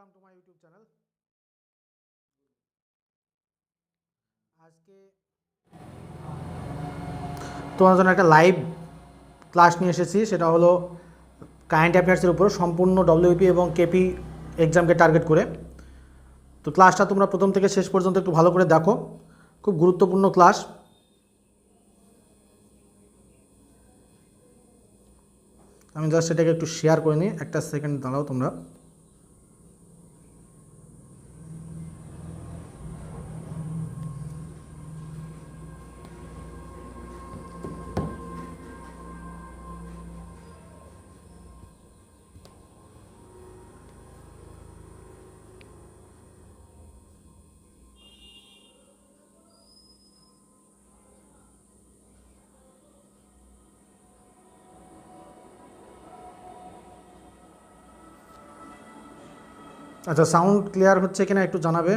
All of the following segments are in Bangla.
Welcome to my YouTube channel আজকে তোমার জন্য একটা লাইভ ক্লাস নিয়ে এসেছি, সেটা হলো কারেন্ট অ্যাফেয়ার্সের উপর সম্পূর্ণ ডব্লিউপি এবং কেপি এক্সামকে টার্গেট করে। তো ক্লাসটা তোমরা প্রথম থেকে শেষ পর্যন্ত একটু ভালো করে দেখো। খুব গুরুত্বপূর্ণ ক্লাস আমি জাস্ট সেটাকে একটু শেয়ার করে নিই। একটা সেকেন্ড দাঁড়াও তোমরা। আচ্ছা সাউন্ড ক্লিয়ার হচ্ছে কিনা একটু জানাবে?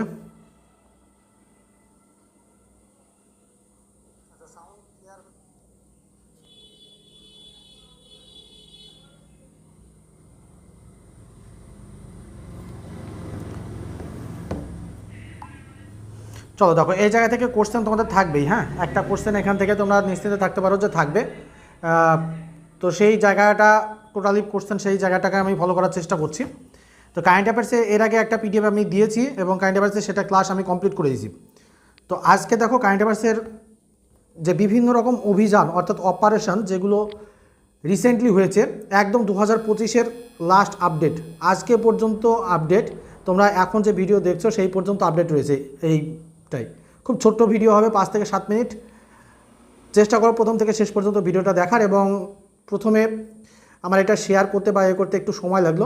চলো দেখো, এই জায়গা থেকে কোশ্চেন তোমাদের থাকবেই হ্যাঁ? একটা কোশ্চেন এখান থেকে তোমরা নিশ্চিন্তে থাকতে পারো যে থাকবে। তো সেই জায়গাটা টোটালি কোশ্চেন সেই জায়গাটাকে আমি ফলো করার চেষ্টা করছি। তো কারেন্ট অ্যাফেয়ার্সে এর আগে একটা পিডিএফ আমি দিয়েছি এবং কারেন্ট অ্যাফেয়ার্সে সেটা ক্লাস আমি কমপ্লিট করে দিয়েছি। তো আজকে দেখো কারেন্ট অ্যাফেয়ার্সের যে বিভিন্ন রকম অভিযান, অর্থাৎ অপারেশন যেগুলো রিসেন্টলি হয়েছে, একদম দু হাজার পঁচিশের লাস্ট আপডেট আজকে পর্যন্ত আপডেট তোমরা এখন যে ভিডিও দেখছ সেই পর্যন্ত আপডেট রয়েছে এইটাই। খুব ছোট্ট ভিডিও হবে, পাঁচ থেকে সাত মিনিট। চেষ্টা করো প্রথম থেকে শেষ পর্যন্ত ভিডিওটা দেখার এবং প্রথমে আমার এটা শেয়ার করতে বা এ করতে একটু সময় লাগল।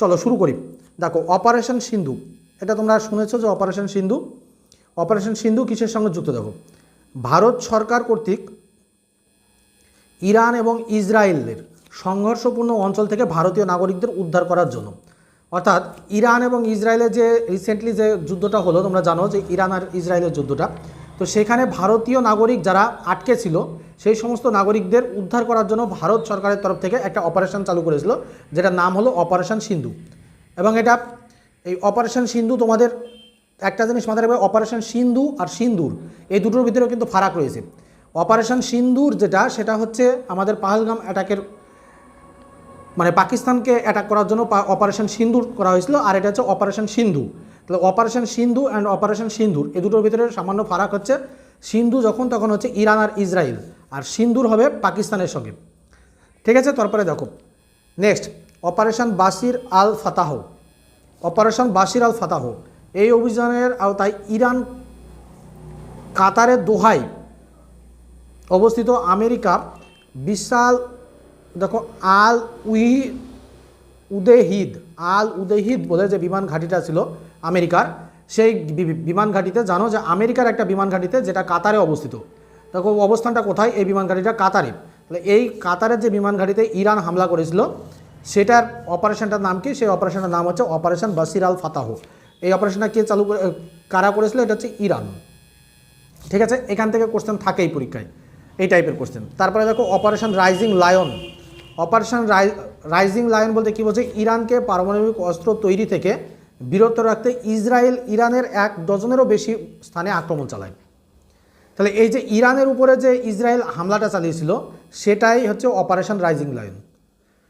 চলো শুরু করি। দেখো অপারেশন সিন্ধু এটা তোমরা শুনেছো যে অপারেশন সিন্ধু অপারেশন সিন্ধু কিসের সঙ্গে যুক্ত? দেখো, ভারত সরকার কর্তৃক ইরান এবং ইসরায়েলের সংঘর্ষপূর্ণ অঞ্চল থেকে ভারতীয় নাগরিকদের উদ্ধার করার জন্য। অর্থাৎ ইরান এবং ইসরায়েলের যে রিসেন্টলি যে যুদ্ধটা হলো, তোমরা জানো যে ইরান আর ইসরায়েলের যুদ্ধটা। তো সেখানে ভারতীয় নাগরিক যারা আটকে ছিল, সেই সমস্ত নাগরিকদের উদ্ধার করার জন্য ভারত সরকারের তরফ থেকে একটা অপারেশন চালু করেছিল, যেটার নাম হলো অপারেশন সিন্ধু। এবং এটা, এই অপারেশন সিন্ধু তোমাদের, একটা জিনিস মাথায় রাখবে, অপারেশন সিন্ধু আর সিন্দুর, এই দুটোর ভিতরেও কিন্তু ফারাক রয়েছে। অপারেশন সিন্দুর যেটা, সেটা হচ্ছে আমাদের পাহলগাম অ্যাটাকের মানে পাকিস্তানকে অ্যাটাক করার জন্য অপারেশন সিন্দুর করা হয়েছিল, আর এটা হচ্ছে অপারেশন সিন্ধু। তাহলে operation Sindhu and operation Sindoor এ দুটোর ভিতরে সামান্য ফারাক হচ্ছে। সিন্ধু যখন, তখন হচ্ছে ইরান আর ইসরায়েল, আর সিন্ধুর হবে পাকিস্তানের সঙ্গে। ঠিক আছে? তারপরে দেখো। Next operation Basir al Fatah. Operation Basir al Fatah. এই অভিযানের আওতায় ইরান, কাতারের দোহাই অবস্থিত আমেরিকা বিশাল দেখো, আল উই উদেহিদ, আল উদেহিদ বলে যে বিমান ঘাঁটিটা ছিল আমেরিকার, সেই বিমান ঘাঁটিতে জানো যে আমেরিকার একটা বিমান ঘাঁটিতে যেটা কাতারে অবস্থিত। দেখো, অবস্থানটা কোথায়? এই বিমান ঘাঁটিটা কাতারে। তাহলে এই কাতারের যে বিমান ঘাঁটিতে ইরান হামলা করেছিল, সেটার অপারেশনটার নাম কি? সেই অপারেশনটার নাম হচ্ছে অপারেশন বাসির আল ফাতাহ। এই অপারেশনটা কে চালু করে, কারা করেছিল? এটা হচ্ছে ইরান। ঠিক আছে? এখান থেকে কোশ্চেন থাকেই পরীক্ষায়। এই টাইপের কোশ্চেন তারপরে দেখো operation Rising Lion operation Rising Lion বলতে কী বলছে ইরানকে পারমাণবিক অস্ত্র তৈরি থেকে বিরত রাখতে ইসরায়েল ইরানের এক ডজনেরও বেশি স্থানে আক্রমণ চালায়। তাহলে এই যে ইরানের উপরে যে ইসরায়েল হামলাটা চালিয়েছিল, সেটাই হচ্ছে অপারেশন রাইজিং লায়ন।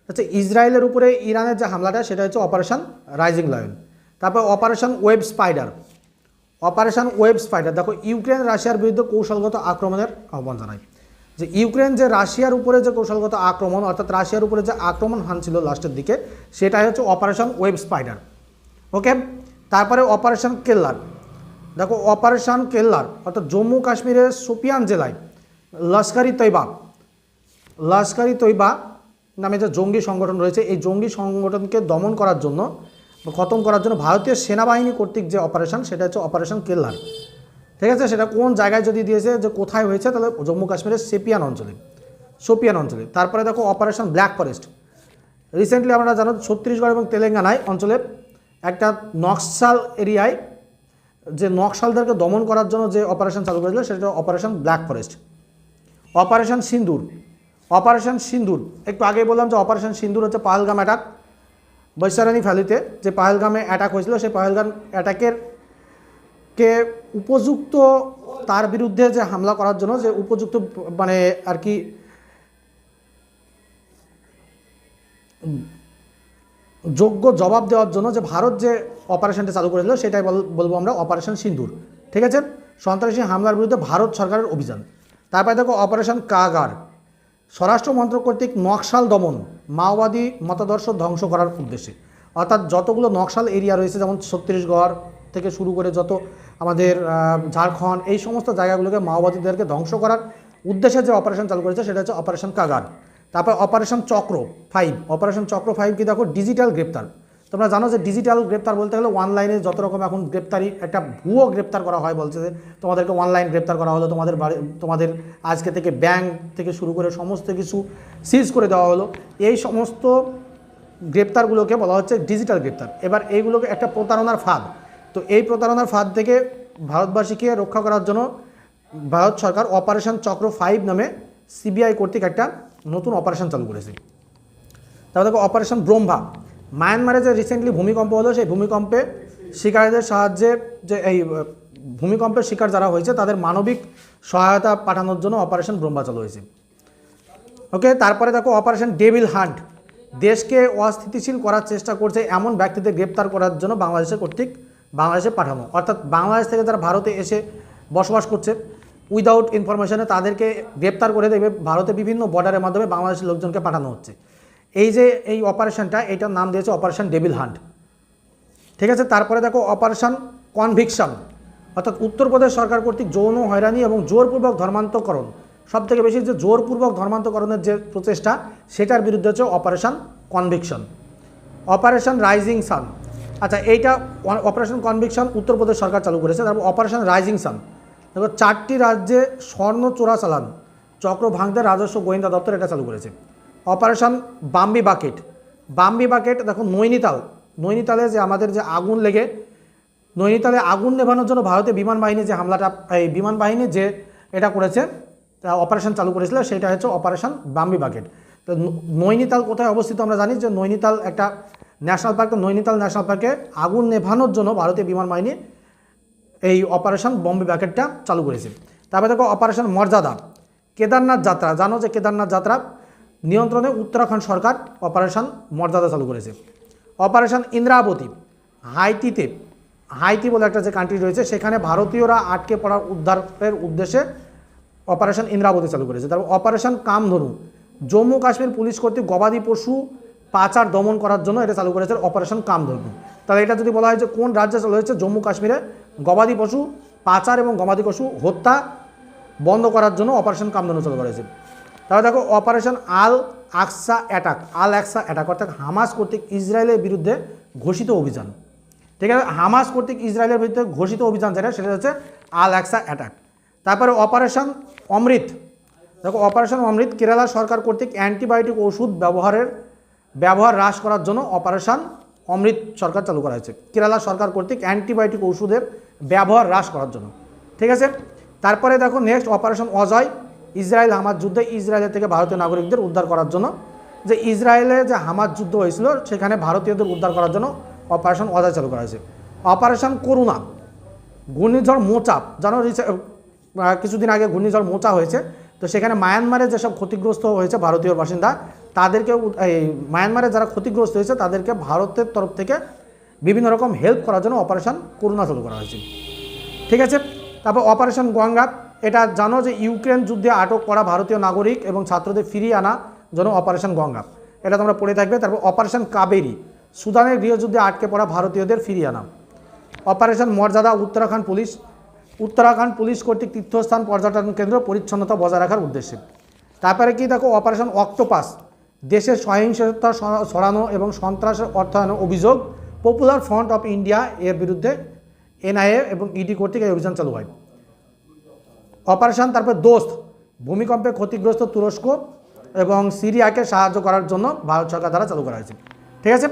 আচ্ছা ইসরায়েলের উপরে ইরানের যে হামলাটা, সেটা হচ্ছে অপারেশন রাইজিং লায়ন। তারপর operation Web Spider. Operation Web Spider. দেখো, ইউক্রেন রাশিয়ার বিরুদ্ধে কৌশলগত আক্রমণের আহ্বান জানায়। যে ইউক্রেন যে রাশিয়ার উপরে যে কৌশলগত আক্রমণ, অর্থাৎ রাশিয়ার উপরে যে আক্রমণ হানছিল লাস্টের দিকে, সেটাই হচ্ছে অপারেশন ওয়েব স্পাইডার ওকে তারপরে অপারেশন কেল্লার দেখো অপারেশন কেল্লার অর্থাৎ জম্মু কাশ্মীরের সোপিয়ান জেলায় লস্করি তৈবা লস্করি তৈবা নামে যে জঙ্গি সংগঠন রয়েছে, এই জঙ্গি সংগঠনকে দমন করার জন্য খতম করার জন্য ভারতীয় সেনাবাহিনী কর্তৃক যে অপারেশন সেটা হচ্ছে অপারেশন কেল্লার ঠিক আছে? সেটা কোন জায়গায় যদি দিয়েছে, যে কোথায় হয়েছে, তাহলে জম্মু কাশ্মীরের সেপিয়ান অঞ্চলে, সোপিয়ান অঞ্চলে। তারপরে দেখো অপারেশন ব্ল্যাক ফরেস্ট রিসেন্টলি আমরা জানো ছত্তিশগড় এবং তেলেঙ্গানায় অঞ্চলে একটা নকশাল এরিয়ায়, যে নকশালদেরকে দমন করার জন্য যে অপারেশন চালু করেছিল, সেটা operation Black Forest operation Sindoor operation Sindoor একটু আগে বললাম যে অপারেশন সিন্দুর হচ্ছে পাহলগাম অ্যাটাক বৈশারানী ভ্যালিতে যে পাহেলগামে অ্যাটাক হয়েছিল, সেই পাহেলগাম অ্যাটাকের কে উপযুক্ত তার বিরুদ্ধে যে হামলা করার জন্য, যে উপযুক্ত মানে আর কি, যোগ্য জবাব দেওয়ার জন্য যে ভারত যে অপারেশনটা চালু করেছিল, সেটাই বলব আমরা অপারেশন সিন্দুর। ঠিক আছে? সন্ত্রাসী হামলার বিরুদ্ধে ভারত সরকারের অভিযান। তারপরে দেখো, অপারেশন কাগার। স্বরাষ্ট্র মন্ত্রক কর্তৃক নকশাল দমন, মাওবাদী মতাদর্শ ধ্বংস করার উদ্দেশ্যে। অর্থাৎ যতগুলো নকশাল এরিয়া রয়েছে, যেমন ছত্তিশগড় থেকে শুরু করে যত আমাদের ঝাড়খণ্ড, এই সমস্ত জায়গাগুলোকে মাওবাদীদেরকে ধ্বংস করার উদ্দেশ্যে যে অপারেশন চালু করেছে, সেটা হচ্ছে অপারেশন কাগার তারপর operation Chakra five operation Chakra five কি দেখো? ডিজিটাল গ্রেপ্তার। তোমরা জানো যে ডিজিটাল গ্রেপ্তার বলতে গেলে অনলাইনে যত রকম এখন গ্রেপ্তারি, একটা ভুয়ো গ্রেপ্তার করা হয় বলছে যে, তোমাদেরকে অনলাইন গ্রেপ্তার করা হলো, তোমাদের বাড়ি, তোমাদের আজকে থেকে ব্যাংক থেকে শুরু করে সমস্ত কিছু সিজ করে দেওয়া হলো। এই সমস্ত গ্রেপ্তারগুলোকে বলা হচ্ছে ডিজিটাল গ্রেপ্তার। এবার এইগুলোকে একটা প্রতারণার ফাঁদ। তো এই প্রতারণার ফাঁদ থেকে ভারতবাসীকে রক্ষা করার জন্য ভারত সরকার অপারেশন চক্র ফাইভ নামে সিবিআই কর্তৃক একটা নতুন অপারেশন চালু করেছে। তারপর দেখো, অপারেশন ব্রহ্মা। মায়ানমারে যে রিসেন্টলি ভূমিকম্প হলো, সেই ভূমিকম্পে শিকারীদের সাহায্যে যে এই ভূমিকম্পের শিকার যারা হয়েছে, তাদের মানবিক সহায়তা পাঠানোর জন্য অপারেশন ব্রহ্মা চালু হয়েছে। ওকে, তারপরে দেখো, অপারেশন ডেভিল হান্ট। দেশকে অস্থিতিশীল করার চেষ্টা করছে এমন ব্যক্তিদের গ্রেপ্তার করার জন্য বাংলাদেশের কর্তৃক বাংলাদেশে পাঠানো অর্থাৎ বাংলাদেশ থেকে যারা ভারতে এসে বসবাস করছে উইদাউট ইনফরমেশনে তাদেরকে গ্রেপ্তার করে দেবে। ভারতে বিভিন্ন বর্ডারের মাধ্যমে বাংলাদেশের লোকজনকে পাঠানো হচ্ছে। এই যে, এই অপারেশনটা এটার নাম দিয়েছে অপারেশন ডেভিল হান্ট ঠিক আছে? তারপরে দেখো অপারেশন কনভিকশন অর্থাৎ উত্তরপ্রদেশ সরকার কর্তৃক যৌন হয়রানি এবং জোরপূর্বক ধর্মান্তকরণ সব থেকে বেশি যে জোরপূর্বক ধর্মান্তকরণের যে প্রচেষ্টা, সেটার বিরুদ্ধে হচ্ছে operation conviction operation rising sun আচ্ছা এইটা অপারেশন কনভিকশন উত্তরপ্রদেশ সরকার চালু করেছে, তারপর অপারেশন রাইজিং সান দেখো চারটি রাজ্যে স্বর্ণ চোরাচালান চক্র ভাঙতে রাজস্ব গোয়েন্দা দপ্তর এটা চালু করেছে। Operation Bambi Bucket Bambi Bucket দেখো, নৈনিতাল। নৈনিতালে যে আমাদের যে আগুন লেগে, নৈনিতালে আগুন নেভানোর জন্য ভারতীয় বিমান বাহিনী যে হামলাটা, এই বিমান বাহিনী যে এটা করেছে অপারেশন চালু করেছিল, সেটা হচ্ছে অপারেশন বাম্বি বাকেট তো নৈনিতাল কোথায় অবস্থিত আমরা জানি যে নৈনিতাল একটা ন্যাশনাল পার্ক নৈনিতাল ন্যাশনাল পার্কে আগুন নেভানোর জন্য ভারতীয় বিমান বাহিনী এই অপারেশন বম্বে ব্যাকেটটা চালু করেছে। তারপরে দেখো অপারেশন মর্যাদা। কেদারনাথ যাত্রা, জানো যে কেদারনাথ যাত্রা? নিয়ন্ত্রণে উত্তরাখণ্ড সরকার অপারেশন মর্যাদা চালু করেছে। অপারেশন ইন্দ্রাবতী, হাইতিতে, হাইতি বলে একটা যে কান্ট্রি রয়েছে, সেখানে ভারতীয়রা আটকে পড়ার উদ্ধারের উদ্দেশ্যে অপারেশন ইন্দ্রাবতী চালু করেছে। তারপর অপারেশন কামধনু, জম্মু কাশ্মীর পুলিশ কর্তৃক গবাদি পশু পাচার দমন করার জন্য এটা চালু করেছে অপারেশন কামধনু তাহলে এটা যদি বলা হয় যে কোন রাজ্যে চালু হয়েছে? জম্মু কাশ্মীরে গবাদি পশু পাচার এবং গবাদি পশু হত্যা বন্ধ করার জন্য অপারেশন কামধনু চালু করেছে তাহলে দেখো, operation Al Aqsa attack, Al Aqsa attack অর্থাৎ হামাস কর্তৃক ইসরায়েলের বিরুদ্ধে ঘোষিত অভিযান। ঠিক আছে? হামাস কর্তৃক ইসরায়েলের বিরুদ্ধে ঘোষিত অভিযান যেটা, সেটা হচ্ছে আল আকসা অ্যাটাক। তারপরে অপারেশন অমৃত। দেখো, অপারেশন অমৃত কেরালা সরকার কর্তৃক অ্যান্টিবায়োটিক ওষুধ ব্যবহারের ব্যবহার হ্রাস করার জন্য অপারেশন অমৃত সরকার চালু করা হয়েছে। কেরালা সরকার কর্তৃক অ্যান্টিবায়োটিক ওষুধের ব্যবহার হ্রাস করার জন্য। ঠিক আছে? তারপরে দেখো next operation Ajay Israel Hamas যুদ্ধে ইসরায়েলের থেকে ভারতীয় নাগরিকদের উদ্ধার করার জন্য। যে ইসরায়েলে যে হামাজ যুদ্ধ হয়েছিল সেখানে ভারতীয়দের উদ্ধার করার জন্য অপারেশন অজয় চালু করা হয়েছে। অপারেশন করুণা ঘূর্ণিঝড় রিসে- আহ, কিছুদিন আগে ঘূর্ণিঝড় মোচা হয়েছে। তো সেখানে মায়ানমারে যেসব ক্ষতিগ্রস্ত হয়েছে ভারতীয় বাসিন্দা তাদেরকে এই মায়ানমারে যারা ক্ষতিগ্রস্ত হয়েছে, তাদেরকে ভারতের তরফ থেকে বিভিন্ন রকম হেল্প করার জন্য অপারেশন করুণা চালু করা হয়েছে। ঠিক আছে? তারপর অপারেশন গঙ্গা এটা জানো যে ইউক্রেন যুদ্ধে আটক করা ভারতীয় নাগরিক এবং ছাত্রদের ফিরিয়ে আনা জন্য অপারেশন গঙ্গা। এটা তোমরা পড়ে থাকবে। তারপর অপারেশন কাবেরি, সুদানের গৃহযুদ্ধে আটকে পড়া ভারতীয়দের ফিরিয়ে আনা। অপারেশন মর্যাদা, উত্তরাখণ্ড পুলিশ উত্তরাখণ্ড পুলিশ কর্তৃক তীর্থস্থান পর্যটন কেন্দ্র পরিচ্ছন্নতা বজায় রাখার উদ্দেশ্যে। তারপরে কি দেখো অপারেশন অক্টোপাস দেশের সহিংসতা স- ছড়ানো এবং সন্ত্রাসের অর্থায়নের অভিযোগ পপুলার ফ্রন্ট অফ ইন্ডিয়া এর বিরুদ্ধে এনআইএ এবং ইডি কর্তৃক এই অভিযান চালু হয়। অপারেশন তারপর দোস্ত, ভূমিকম্পে ক্ষতিগ্রস্ত তুরস্ক এবং সিরিয়াকে সাহায্য করার জন্য ভারত সরকার দ্বারা চালু করা হয়েছে। ঠিক আছে?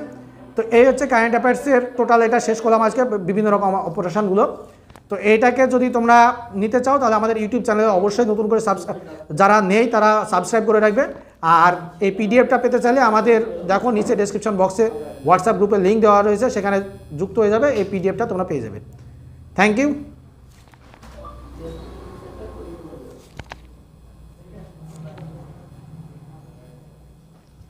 তো এই হচ্ছে কারেন্ট অ্যাফেয়ার্সের টোটাল এটা শেষ করলাম আজকে। বিভিন্ন রকম অপারেশনগুলো তো এইটাকে যদি তোমরা নিতে চাও, তাহলে আমাদের ইউটিউব চ্যানেলে অবশ্যই নতুন করে সাবস্ক্রাইব যারা নেই, তারা সাবস্ক্রাইব করে রাখবে। আর এই পিডিএফটা পেতে চাইলে আমাদের, দেখো নিচে ডিসক্রিপশন বক্সে হোয়াটসঅ্যাপ গ্রুপে লিঙ্ক দেওয়া রয়েছে, সেখানে যুক্ত হয়ে যাবে, এই পিডিএফটা তোমরা পেয়ে যাবে। Thank you